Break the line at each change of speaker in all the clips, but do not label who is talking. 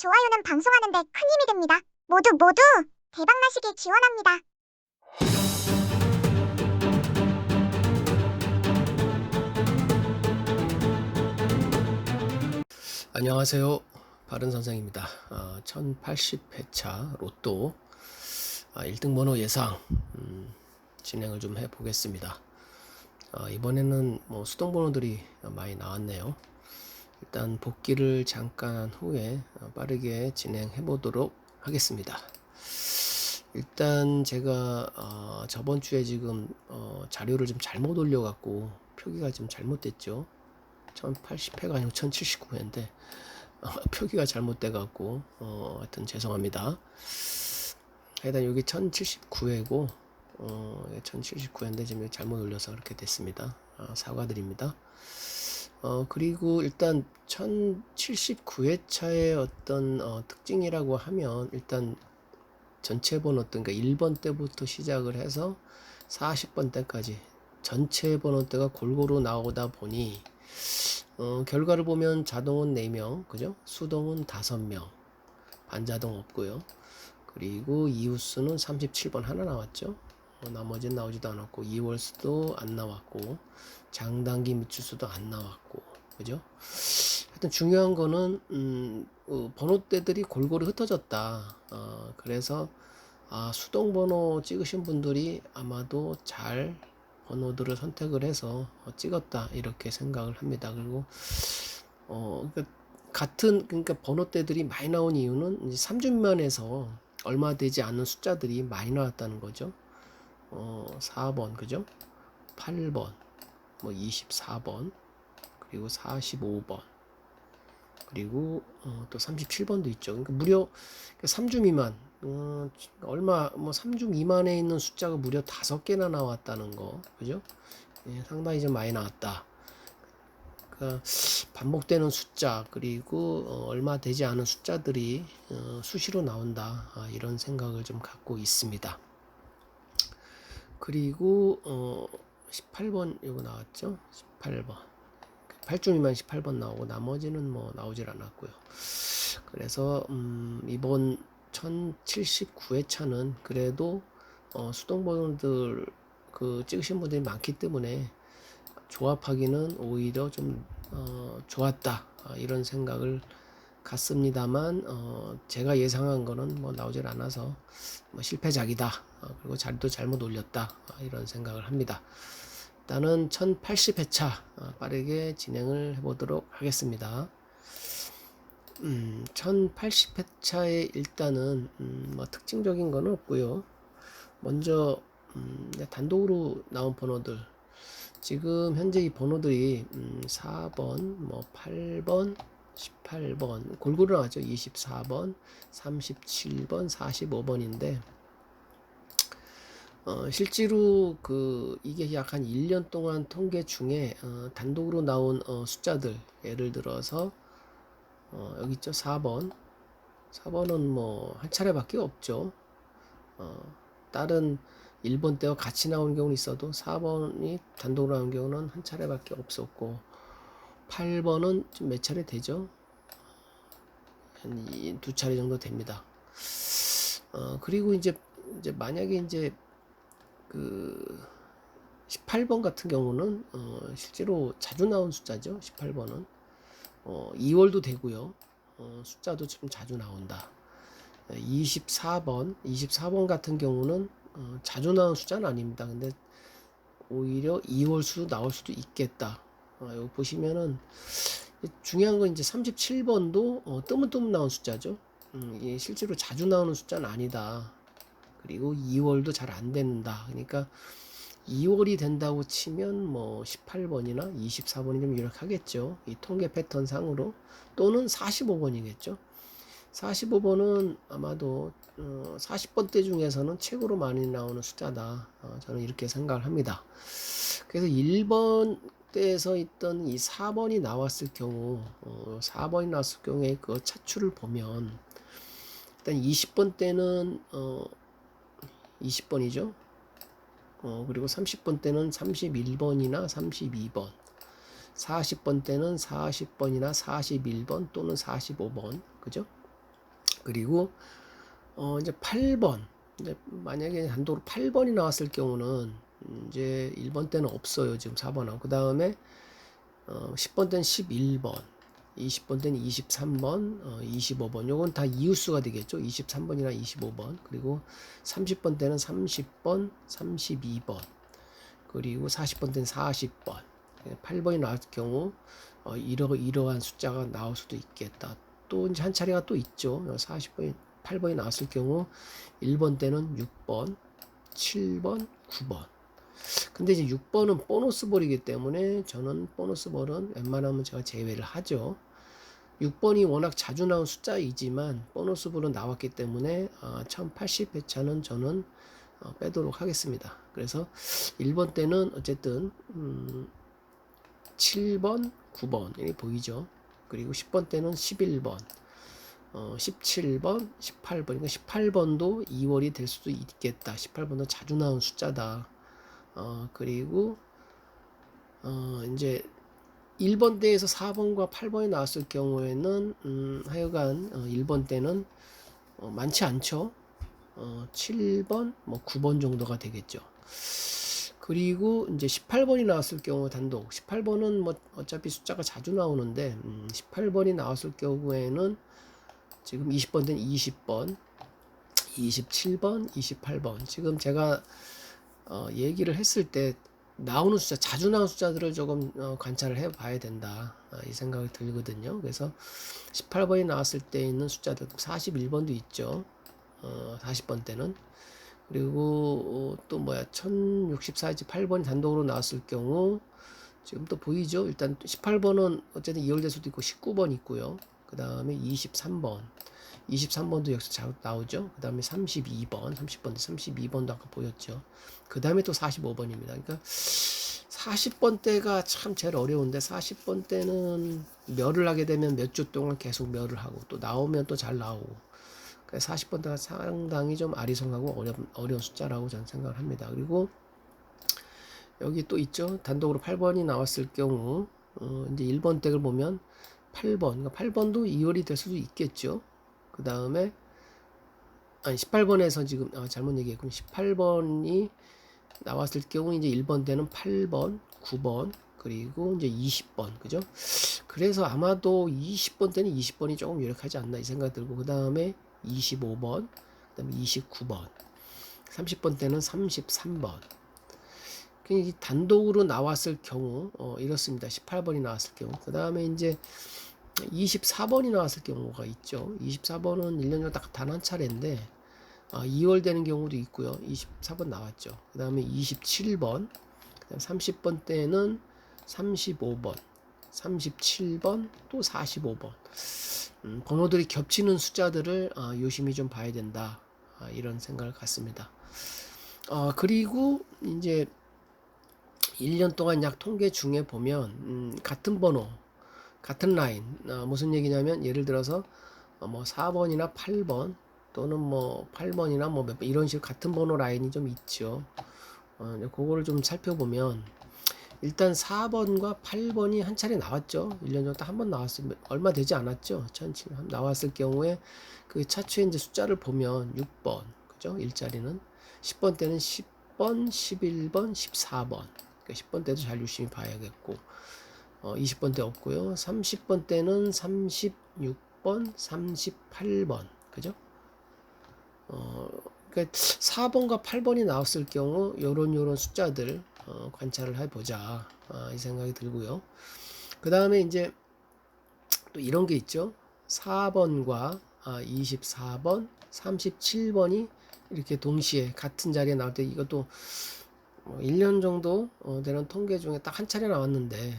좋아요는 방송하는데 큰 힘이 됩니다. 모두 모두 대박나시길 기원합니다.
안녕하세요. 바른 선생입니다. 아, 1080회차 로또 아, 1등 번호 예상 음, 진행을 좀 해보겠습니다. 아, 이번에는 뭐 수동 번호들이 많이 나왔네요. 일단 복귀를 잠깐 한 후에 어, 빠르게 진행해 보도록 하겠습니다. 일단 제가 어, 저번 주에 지금 어, 자료를 좀 잘못 올려갖고 표기가 좀 잘못됐죠. 1080회가 아니고 1079회인데 어, 표기가 잘못돼 갖고 어, 하여튼 죄송합니다. 일단 여기 1079회고 어, 1079회인데 지금 잘못 올려서 그렇게 됐습니다. 아, 사과드립니다. 어, 그리고 일단 1079회차의 어떤 어, 특징이라고 하면 일단 전체 번호 그러니까 1번 때부터 시작을 해서 40번 때까지 전체 번호대가 골고루 나오다 보니 어, 결과를 보면 자동은 4명, 그죠? 수동은 5명, 반자동 없고요. 그리고 이웃수는 37번 하나 나왔죠. 어, 나머지는 나오지도 않았고 이월수도 안 나왔고 장단기 미추수도 안 나왔고 그죠? 하여튼 중요한 거는 음, 어, 번호대들이 골고루 흩어졌다. 어, 그래서 아, 수동 번호 찍으신 분들이 아마도 잘 번호들을 선택을 해서 어, 찍었다 이렇게 생각을 합니다. 그리고 어 그러니까 같은 그러니까 번호대들이 많이 나온 이유는 이제 3주면에서 얼마 되지 않는 숫자들이 많이 나왔다는 거죠. 어 4번 그죠? 8번 뭐 24번 그리고 45번 그리고 어, 또 37번도 있죠. 그러니까 무려 3주 미만 어, 얼마 뭐 3주 미만에 있는 숫자가 무려 다섯 개나 나왔다는 거 그죠? 예, 상당히 좀 많이 나왔다. 그러니까 반복되는 숫자 그리고 어, 얼마 되지 않은 숫자들이 어, 수시로 나온다 아, 이런 생각을 좀 갖고 있습니다. 그리고 어, 18번 이거 나왔죠? 18번 8주 미만 18번 나오고 나머지는 뭐 나오질 않았고요. 그래서 음, 이번 1079회차는 그래도 어, 수동번호들 그 찍으신 분들이 많기 때문에 조합하기는 오히려 좀 어, 좋았다 아, 이런 생각을 갖습니다만 어, 제가 예상한 거는 뭐 나오질 않아서 뭐 실패작이다 어, 그리고 자리도 잘못 올렸다 아, 이런 생각을 합니다. 일단은 1080회차 어, 빠르게 진행을 해보도록 하겠습니다. 음, 1080회차에 일단은 음, 뭐 특징적인 건 없고요. 먼저 음, 네, 단독으로 나온 번호들 지금 현재 이 번호들이 음, 4번, 뭐 8번, 18번 골고루 나왔죠. 24번, 37번, 45번인데 어, 실제로 그 이게 약 한 1년 동안 통계 중에 어, 단독으로 나온 어, 숫자들 예를 들어서 어, 여기 있죠. 4번. 4번은 뭐 한 차례밖에 없죠. 어, 다른 1번 때와 같이 나오는 경우는 있어도 4번이 단독으로 나오는 경우는 한 차례밖에 없었고 8번은 좀몇 차례 되죠. 한 두 차례 정도 됩니다. 어, 그리고 이제 이제 만약에 이제 그 18번 같은 경우는 어, 실제로 자주 나온 숫자죠. 18번은 어, 2월도 되고요. 어, 숫자도 좀 자주 나온다. 24번, 24번 같은 경우는 어, 자주 나온 숫자는 아닙니다. 근데 오히려 2월 수 나올 수도 있겠다. 어, 여기 보시면은 중요한 건 이제 37번도 어, 뜨문뜨문 나온 숫자죠. 음, 이게 실제로 자주 나오는 숫자는 아니다. 그리고 2월도 잘 안 된다. 그러니까 2월이 된다고 치면 뭐 18번이나 24번이 좀 유력하겠죠. 이 통계 패턴 상으로 또는 45번이겠죠. 45번은 아마도 어, 40번대 중에서는 최고로 많이 나오는 숫자다. 어, 저는 이렇게 생각을 합니다. 그래서 1번 때에서 있던 이 4번이 나왔을 경우, 어, 4번이 나왔을 경우에 그 차출을 보면 일단 20번 때는 어, 20번이죠. 어, 그리고 30번 때는 31번이나 32번, 40번 때는 40번이나 41번 또는 45번, 그죠? 그리고 어 이제 8번 이제 만약에 단독으로 8번이 나왔을 경우는 이제 1번 때는 없어요. 지금 4번하고 그 다음에 어 10번 때는 11번, 20번 때는 23번, 어 25번. 요건 다 이웃수가 되겠죠. 23번이나 25번. 그리고 30번 때는 30번, 32번. 그리고 40번 때는 40번. 8번이 나왔을 경우 어, 이러, 이러한 숫자가 나올 수도 있겠다. 또 이제 한 차례가 또 있죠. 40번이 8번이 나왔을 경우 1번 때는 6번, 7번, 9번. 근데 이제 6번은 보너스 볼이기 때문에 저는 보너스 볼은 웬만하면 제가 제외를 하죠. 6번이 워낙 자주 나온 숫자이지만 보너스 볼은 나왔기 때문에 어, 1080회차는 저는 어, 빼도록 하겠습니다. 그래서 1번 때는 어쨌든 음, 7번, 9번 이 보이죠. 그리고 10번 때는 11번, 어, 17번, 18번. 그러니까 18번도 2월이 될 수도 있겠다. 18번도 자주 나온 숫자다. 어, 그리고 어, 이제 1번 대에서 4번과 8번이 나왔을 경우에는 음, 하여간 어, 1번 때는 어, 많지 않죠. 어, 7번, 뭐 9번 정도가 되겠죠. 그리고 이제 18번이 나왔을 경우 단독 18번은 뭐 어차피 숫자가 자주 나오는데 음, 18번이 나왔을 경우에는 지금 20번 된 20번 27번 28번 지금 제가 어, 얘기를 했을 때 나오는 숫자 자주 나오는 숫자들을 조금 어, 관찰을 해 봐야 된다. 아, 이 생각이 들거든요. 그래서 18번이 나왔을 때 있는 숫자들 41번도 있죠. 어, 40번 때는. 그리고 어, 또 뭐야 1064이지 8번이 단독으로 나왔을 경우 지금 또 보이죠? 일단 18번은 어쨌든 2월 될 수도 있고 19번 있고요. 그 다음에 23번 23번도 여기서 자 나오죠 그 다음에 32번 30번 32번도 아까 보였죠 그 다음에 또 45번입니다 그러니까 40번 때가 참 제일 어려운데 40번 때는 멸을 하게 되면 몇 주 동안 계속 멸을 하고 또 나오면 또 잘 나오고 40번대가 상당히 좀 아리송하고 어려운, 어려운 숫자라고 저는 생각을 합니다. 그리고 여기 또 있죠. 단독으로 8번이 나왔을 경우 어, 이제 1번 덱을 보면 8번, 그러니까 8번도 2월이 될 수도 있겠죠. 그 다음에 아니 18번에서 지금 아, 잘못 얘기했군요. 18번이 나왔을 경우 이제 1번 때는 8번, 9번, 그리고 이제 20번, 그죠? 그래서 아마도 20번 때는 20번이 조금 유력하지 않나 이 생각 들고 그 다음에 25번, 그 다음에 29번, 30번 때는 33번. 이 단독으로 나왔을 경우 어, 이렇습니다. 18번이 나왔을 경우. 그 다음에 이제 24번이 나왔을 경우가 있죠. 24번은 1년 딱단 한 차례인데 아, 2월 되는 경우도 있고요. 24번 나왔죠. 그 다음에 27번, 그다음 30번 때는 35번, 37번, 또 45번. 음, 번호들이 겹치는 숫자들을 어, 유심히 좀 봐야 된다. 아, 이런 생각을 갖습니다. 어, 그리고 이제 1년 동안 약 통계 중에 보면 음, 같은 번호, 같은 라인 어, 무슨 얘기냐면 예를 들어서 어, 뭐 4번이나 8번 또는 뭐 8번이나 뭐몇번 이런 식으로 같은 번호 라인이 좀 있죠. 어, 그거를 좀 살펴보면 일단 4번과 8번이 한 차례 나왔죠. 1년 전에 한번 나왔어요. 얼마 되지 않았죠. 천치 나왔을 경우에 그 차추의 이제 숫자를 보면 6번, 그죠? 일자리는 10번 때는 10번, 11번, 14번. 그러니까 10번 때도 잘 유심히 봐야겠고, 어, 20번 때 없고요. 30번 때는 36번, 38번, 그죠? 어, 그러니까 4번과 8번이 나왔을 경우 요런 요런 숫자들 어, 관찰을 해 보자 아, 이 생각이 들고요. 그 다음에 이제 또 이런 게 있죠. 4번과 아, 24번, 37번이 이렇게 동시에 같은 자리에 나올 때 이것도 뭐 1년 정도 어, 되는 통계 중에 딱 한 차례 나왔는데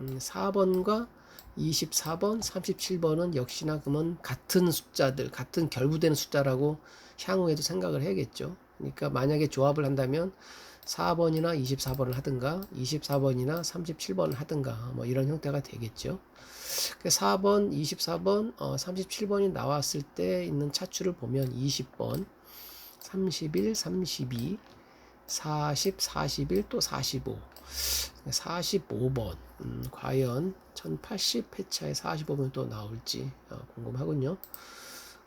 음, 4번과 24번, 37번은 역시나 그러면 같은 숫자들, 같은 결부되는 숫자라고 향후에도 생각을 해야겠죠. 그러니까 만약에 조합을 한다면 4번이나 24번을 하든가 24번이나 37번을 하든가 뭐 이런 형태가 되겠죠. 4번, 24번, 어, 37번이 나왔을 때 있는 차추를 보면 20번, 31, 32, 40, 41, 또 45, 45번. 음, 과연 1080 회차에 45번 또 나올지 어, 궁금하군요.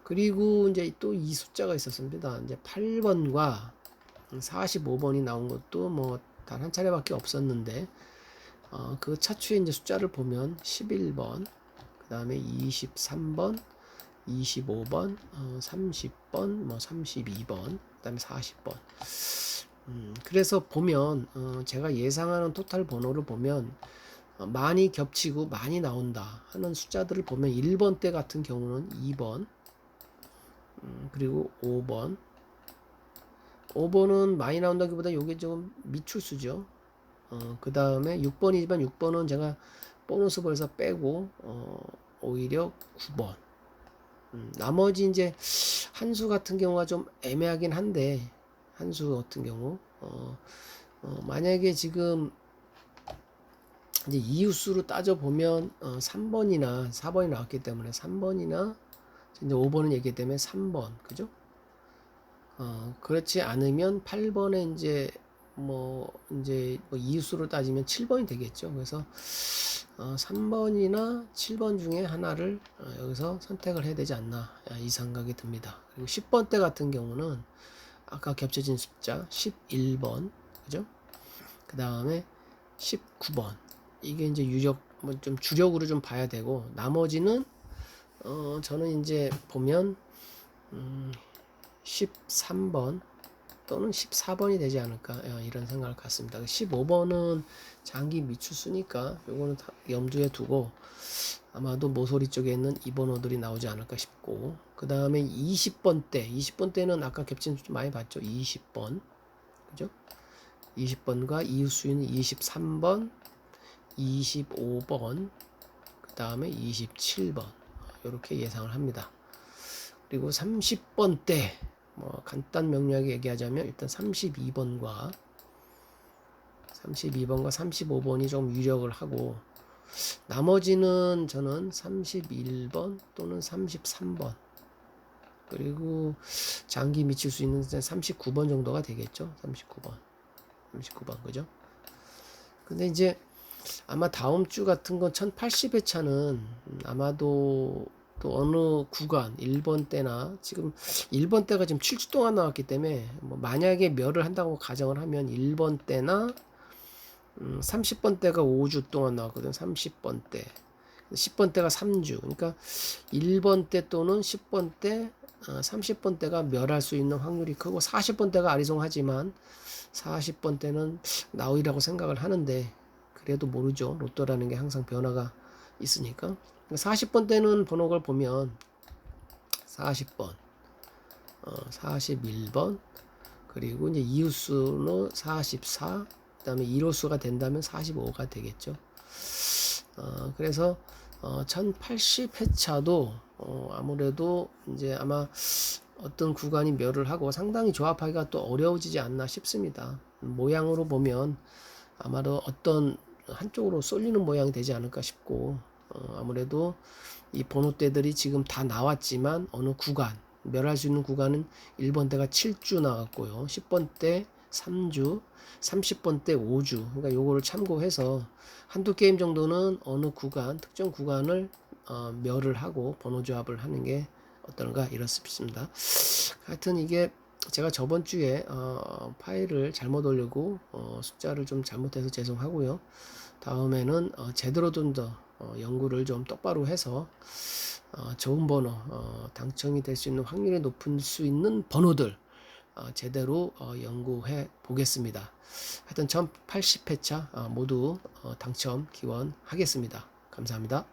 그리고 이제 또 이 숫자가 있었습니다. 이제 8번과 45번이 나온 것도 뭐 단 한 차례밖에 없었는데 어, 그 차추에 이제 숫자를 보면 11번, 그 다음에 23번, 25번, 어, 30번, 뭐 32번, 그 다음에 40번. 음, 그래서 보면 어, 제가 예상하는 토탈 번호를 보면 어, 많이 겹치고 많이 나온다 하는 숫자들을 보면 1번 때 같은 경우는 2번, 음, 그리고 5번. 5번은 많이 나온다기보다 이게 좀 미출수죠. 어, 그 다음에 6번이지만 6번은 제가 보너스 벌서 빼고 어, 오히려 9번. 음, 나머지 이제 한 수 같은 경우가 좀 애매하긴 한데 한수 같은 경우 어, 어, 만약에 지금 이제 이웃수로 따져 보면 어, 3번이나 4번이 나왔기 때문에 3번이나 이제 5번은 얘기 때문에 3번 그죠? 어, 그렇지 않으면 8번에 이제 뭐 이제 뭐 이웃수로 따지면 7번이 되겠죠. 그래서 어, 3번이나 7번 중에 하나를 어, 여기서 선택을 해야 되지 않나 아, 이 생각이 듭니다. 그리고 10번 때 같은 경우는 아까 겹쳐진 숫자 11번 그죠? 그 다음에 19번 이게 이제 유력 뭐 좀 주력으로 좀 봐야 되고 나머지는 어 저는 이제 보면 음 13번 또는 14번이 되지 않을까 어, 이런 생각을 갖습니다. 15번은 장기 미추수니까 요거는 다 염두에 두고 아마도 모서리 쪽에 있는 이 번호들이 나오지 않을까 싶고 그 다음에 20번 때 20번 때는 아까 겹친 좀 많이 봤죠? 20번. 그죠? 20번과 이웃수인 23번 25번 그 다음에 27번. 이렇게 예상을 합니다. 그리고 30번 때뭐 간단 명료하게 얘기하자면 일단 32번과 32번과 35번이 좀 유력을 하고 나머지는 저는 31번 또는 33번 그리고 장기 미칠 수 있는 39번 정도가 되겠죠. 39번. 39번 그죠? 근데 이제 아마 다음 주 같은 건 1080회차는 아마도 또 어느 구간 1번 때나 지금 1번 때가 지금 7주 동안 나왔기 때문에 뭐 만약에 멸을 한다고 가정을 하면 1번 때나 음, 30번 때가 5주 동안 나왔거든. 30번 때. 10번 때가 3주. 그러니까 1번 때 또는 10번 때, 어, 30번 때가 멸할 수 있는 확률이 크고 40번 때가 아리송하지만 40번 때는 나오리라고 생각을 하는데 그래도 모르죠. 로또라는 게 항상 변화가 있으니까. 40번 때는 번호를 보면 40번, 어, 41번, 그리고 이제 이웃수는 44, 그 다음에 1호수가 된다면 45가 되겠죠. 어, 그래서 어, 1080회차도 어, 아무래도 이제 아마 어떤 구간이 멸을 하고 상당히 조합하기가 또 어려워지지 않나 싶습니다. 모양으로 보면 아마도 어떤 한쪽으로 쏠리는 모양이 되지 않을까 싶고 어, 아무래도 이 번호대들이 지금 다 나왔지만 어느 구간 멸할 수 있는 구간은 1번 대가 7주 나왔고요. 10번 대 3주, 30번 대 5주. 그러니까 요거를 참고해서 한두 게임 정도는 어느 구간, 특정 구간을 어, 멸을 하고 번호 조합을 하는 게 어떤가 이렇습니다. 하여튼 이게 제가 저번 주에 어, 파일을 잘못 올리고 어, 숫자를 좀 잘못해서 죄송하고요. 다음에는 어, 제대로 좀더 어, 연구를 좀 똑바로 해서 어, 좋은 번호, 어, 당첨이 될 수 있는 확률이 높을 수 있는 번호들 어, 제대로 어, 연구해 보겠습니다. 하여튼 1080회차 어, 모두 어, 당첨 기원하겠습니다. 감사합니다.